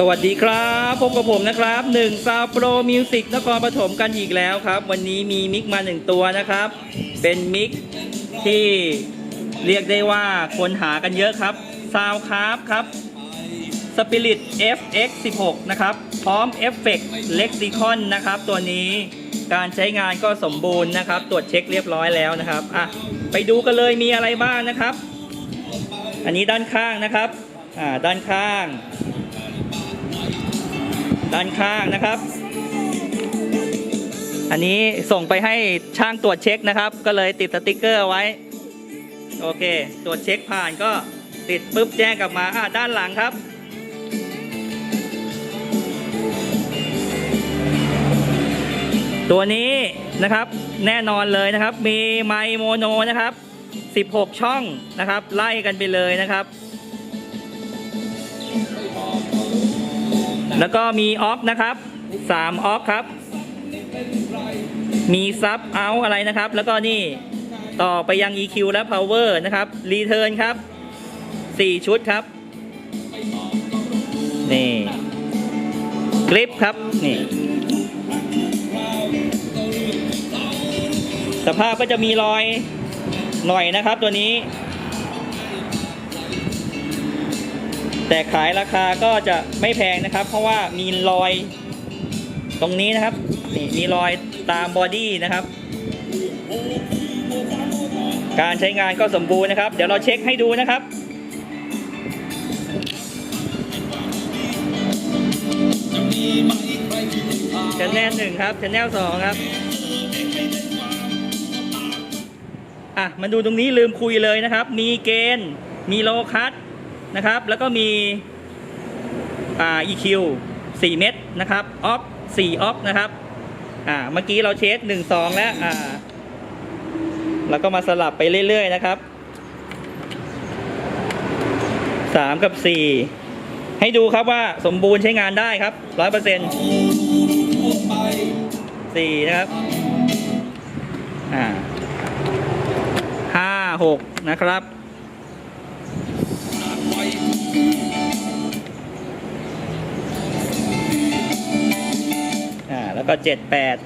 สวัสดีครับพบกับผมนะครับหนึ่งซาวโปรมิวสิกนครปฐมกันอีกแล้วครับ วันนี้มีมิกมาหนึ่งตัวนะครับ เป็นมิกที่เรียกได้ว่าคนหากันเยอะครับซาวคร์ฟครับ Spirit FX 16นะครับ พร้อมเอฟเฟกต์เล็กซิคอนนะครับ ตัวนี้การใช้งานก็สมบูรณ์นะครับ ตรวจเช็คเรียบร้อยแล้วนะครับอะไปดูกันเลยมีอะไรบ้างนะครับ อันนี้ด้านข้างนะครับอ่าด้านข้าง ด้านข้างนะครับ อันนี้ส่งไปให้ช่างตรวจเช็คนะครับ ก็เลยติดสติกเกอร์ไว้ โอเค ตรวจเช็คผ่านก็ติดปุ๊บแจ้งกลับมาอ่าด้านหลังครับ ตัวนี้นะครับแน่นอนเลยนะครับ มีไมโมโนนะครับ 16 ช่องนะครับ ไล่กันไปเลยนะครับ แล้วก็มีออฟนะครับ3ออฟครับ มีซับเอาอะไรนะครับ แล้วก็นี่ต่อไปยัง EQ และ Power นะครับรีเทิร์นครับ 4 ชุดครับ นี่กริปครับ นี่ สภาพก็จะมีรอยหน่อยนะครับตัวนี้ แต่ขายราคาก็จะไม่แพงนะครับ เพราะว่ามีรอยตรงนี้นะครับนี่มีรอยตามบอดี้นะครับ การใช้งานก็สมบูรณ์นะครับ เดี๋ยวเราเช็คให้ดูนะครับชแนลหนึ่งครับชแนลสองครับ อะ มาดูตรงนี้ลืมคุยเลยนะครับ มีเกณฑ์ มีโลคัต นะครับ แล้วก็มีอ่า EQ 4 เม็ดนะครับออฟ4ออฟนะครับอ่าเมื่อกี้เราเช็ค1 2 แล้วอ่าแล้วก็มาสลับไปเรื่อย ๆ นะครับ 3 กับ 4 ให้ดูครับว่าสมบูรณ์ใช้งานได้ครับ 100% 4 นะครับ อ่าห้าหกนะครับ ก็เจ็ดแปด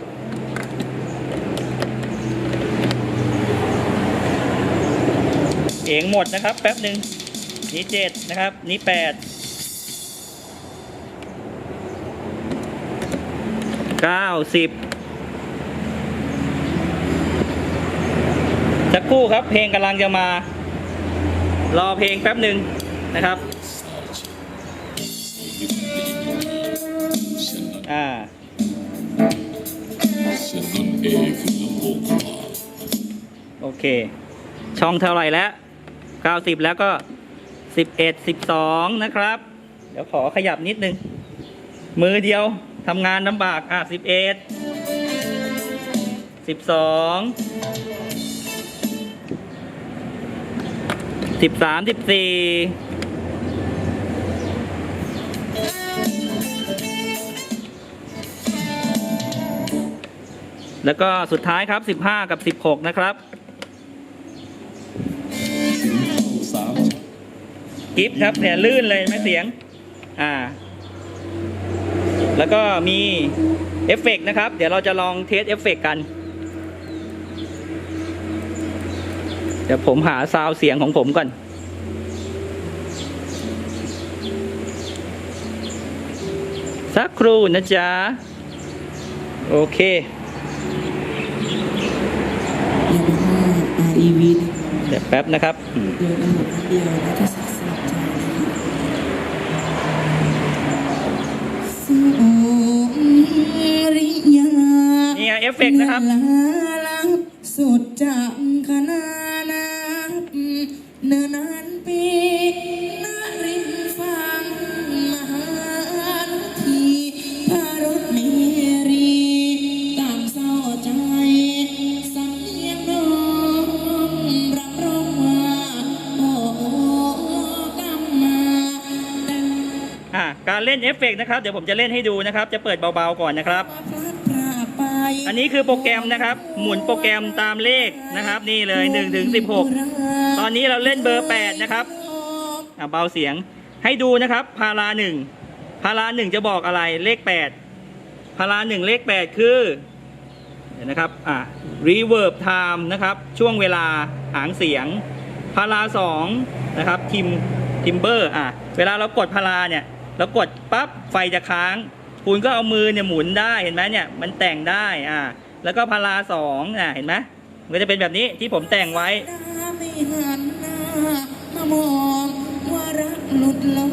เองหมดนะครับ แป๊บหนึ่งนี่เจ็ดนะครับ นี่แปดเก้าสิบสักครู่ครับเพลงกำลังจะมา รอเพลงแป๊บหนึ่งนะครับ อ่า โโอเค ช่องเท่าไหร่แล้ว 90 แล้วก็ 11 12 นะครับ เดี๋ยวขอขยับนิดนึง มือเดียวทำงานลำบาก อะ 11 12 13 14 แล้วก็สุดท้ายครับสิบห้ากับสิบหกนะครับ กิฟต์ครับเนี่ยลื่นเลยไหมเสียง อ่า แล้วก็มีเอฟเฟกต์นะครับ เดี๋ยวเราจะลองเทสเอฟเฟกต์กัน เดี๋ยวผมหาซาวเสียงของผมก่อนสักครู่นะจ๊ะ โอเค ยามาฮ่า REV เดี๋ยวแป๊บนะครับอืมเดียวกันหมดเดียวและที่สักสลับใจสุริยานี่ไงเอฟเฟกต์นะครับลาลับสุดจังข ล่นเอฟเฟกต์นะครับ เดี๋ยวผมจะเล่นให้ดูนะครับ จะเปิดเบาๆก่อนนะครับพลัดพรากไปอันนี้คือโปรแกรมนะครับ หมุนโปรแกรมตามเลขนะครับ นี่เลย1ถึง16ตอนนี้เราเล่นเบอร์ 8 นะครับอะเบาเสียงให้ดูนะครับ พาราหนึ่งพาราหนึ่งจะบอกอะไรเลขแปดพาราหนึ่งเลขแปดคือเดี๋ยวนะครับอะ reverb time นะครับ ช่วงเวลาหางเสียง พาราสองนะครับทิมทิมเบอร์อะเวลาเรากดพาราเนี่ย เรากดปั๊บไฟจะค้าง คุณก็เอามือเนี่ยหมุนได้เห็นไหมเนี่ยมันแต่งได้อะแล้วก็พาราสองอะเห็นไหมมันก็จะเป็นแบบนี้ที่ผมแต่งไว้ไม่หันหน้ามามองว่ารักหลุดลอ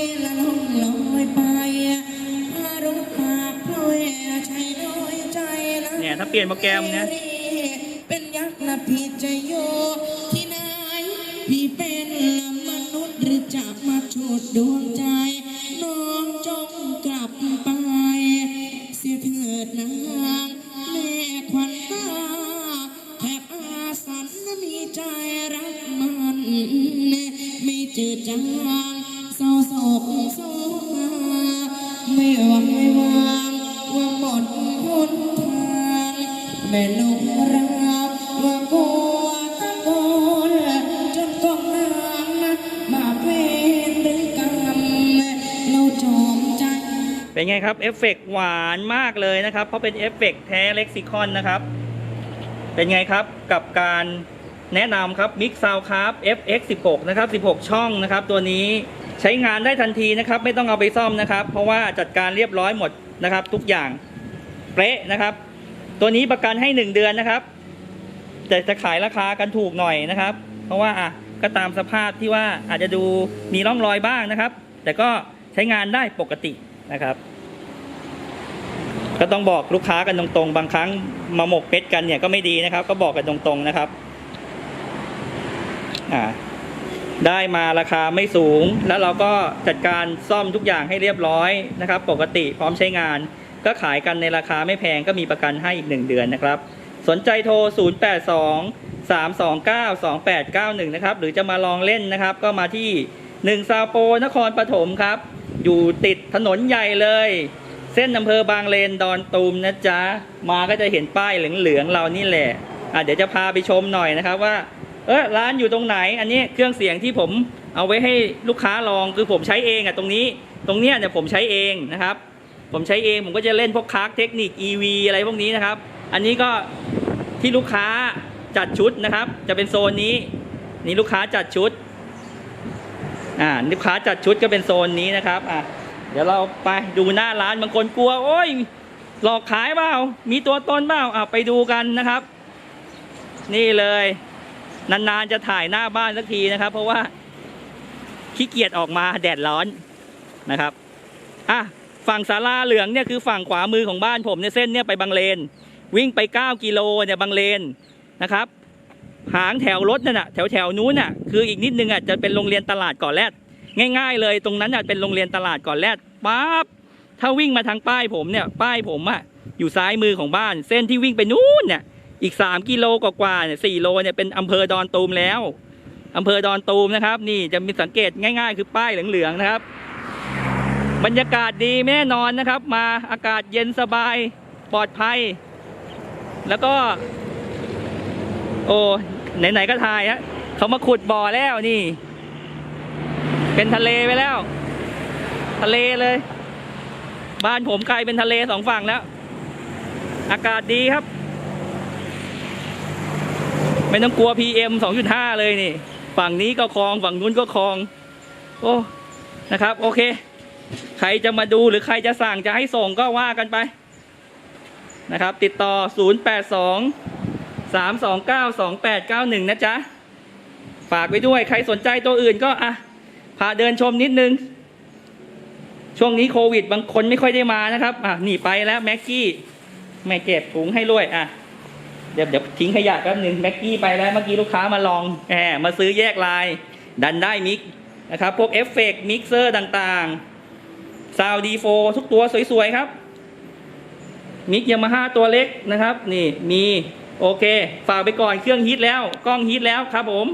ยละล่องลอยไปพารถปากพลอยใช้น้อยใจนะเนี่ยถ้าเปลี่ยนโปรแกรมเนี่ยเป็นยักษ์ละพี่จะโยที่ไหนพี่เป็นมนุษย์หรือจะมาฉุดดวงใจ น้องจงกลับไป เสียเถิดนะ เป็นไงครับเอฟเฟกต์หวานมากเลยนะครับ เพราะเป็นเอฟเฟกต์แท้เล็กซิคอนนะครับ เป็นไงครับกับการแนะนำครับ Mix Sound Craft FX 16นะครับ16 ช่องนะครับ ตัวนี้ใช้งานได้ทันทีนะครับ ไม่ต้องเอาไปซ่อมนะครับ เพราะว่าจัดการเรียบร้อยหมดนะครับ ทุกอย่างเป๊ะนะครับ ตัวนี้ประกันให้ 1 เดือนนะครับ แต่จะขายราคากันถูกหน่อยนะครับ เพราะว่าอะก็ตามสภาพที่ว่าอาจจะดูมีร่องรอยบ้างนะครับ แต่ก็ใช้งานได้ปกติ นะครับ ก็ต้องบอกลูกค้ากันตรงๆ บางครั้งมาหมกเม็ดกันเนี่ยก็ไม่ดีนะครับ ก็บอกกันตรงๆนะครับอ่าได้มาราคาไม่สูง แล้วเราก็จัดการซ่อมทุกอย่างให้เรียบร้อยนะครับ ปกติพร้อมใช้งาน ก็ขายกันในราคาไม่แพงก็มีประกันให้อีก 1 เดือนนะครับ สนใจโทร 082 329 2891 นะครับ หรือจะมาลองเล่นนะครับ ก็มาที่1ซาโปนครปฐมครับ อยู่ติดถนนใหญ่เลย เส้นอำเภอบางเลนดอนตูมนะจ๊ะ มาก็จะเห็นป้ายเหลืองๆเรานี่แหละอะเดี๋ยวจะพาไปชมหน่อยนะครับว่า เออร้านอยู่ตรงไหน อันนี้เครื่องเสียงที่ผมเอาไว้ให้ลูกค้าลองคือผมใช้เองอะตรงนี้ ตรงเนี้ยเนี่ยผมใช้เองนะครับ ผมใช้เองผมก็จะเล่นพวกคาร์เทคนิค EV อะไรพวกนี้นะครับ อันนี้ก็ที่ลูกค้าจัดชุดนะครับ จะเป็นโซนนี้ นี่ลูกค้าจัดชุด อ่าลูกค้าจัดชุดก็เป็นโซนนี้นะครับอะเดี๋ยวเราไปดูหน้าร้านบางคนกลัว โอ้ยหลอกขายเปล่ามีตัวตนเปล่าอะไปดูกันนะครับ นี่เลย นานๆจะถ่ายหน้าบ้านสักทีนะครับ เพราะว่าขี้เกียจออกมาแดดร้อนนะครับอะฝั่งศาลาเหลืองเนี่ยคือฝั่งขวามือของบ้านผมเนี่ยเส้นเนี่ยไปบางเลน วิ่งไป 9 กิโลเนี่ยบางเลนนะครับ หางแถวรถนั่นน่ะแถวแถวนู้นน่ะคืออีกนิดนึงอะจะเป็นโรงเรียนตลาดก่อนแรดง่าย ๆ เลยตรงนั้นอะเป็นโรงเรียนตลาดก่อนแรดปั๊บถ้าวิ่งมาทางป้ายผมเนี่ยป้ายผมอะอยู่ซ้ายมือของบ้าน เส้นที่วิ่งไปนู้นเนี่ยอีก 3 กิโลกว่าๆเนี่ยสโลเนี่ยเป็นอำเภอดอนตูมแล้วอำเภอดอนตูมนะครับ นี่จะมีสังเกตง่าย ๆ คือป้ายเหลืองๆนะครับ บรรยากาศดีแน่นอนนะครับ มาอากาศเย็นสบายปลอดภัย แล้วก็ โอ้ ไหนๆก็ทายฮะเขามาขุดบ่อแล้วนี่ เป็นทะเลไปแล้ว ทะเลเลย บ้านผมกลายเป็นทะเลสองฝั่งแล้ว อากาศดีครับ ไม่ต้องกลัว PM 2.5 เลยนี่ ฝั่งนี้ก็คลอง ฝั่งนู้นก็คลอง โอ้นะครับ โอเค ใครจะมาดูหรือใครจะสั่งจะให้ส่งก็ว่ากันไป นะครับ ติดต่อ 082 329 2891 นะจ๊ะ ฝากไว้ด้วยใครสนใจตัวอื่นก็อะพาเดินชมนิดนึง ช่วงนี้โควิด บางคนไม่ค่อยได้มานะครับ อะหนีไปแล้วแม็กกี้ไม่เก็บถุงให้ด้วยอะเดี๋ยวเดี๋ยวทิ้งขยะแป๊บนึงแม็กกี้ไปแล้วเมื่อกี้ลูกค้ามาลองแหมมาซื้อแยกลาย ดันได้มิกนะครับ พวกเอฟเฟกต์มิกเซอร์ต่างๆซาวดีโฟทุกตัวสวยๆครับ มิกยามาฮ่าตัวเล็กนะครับ นี่มี โอเค ฝากไปก่อนเครื่องฮิตแล้ว กล้องฮิตแล้วครับผม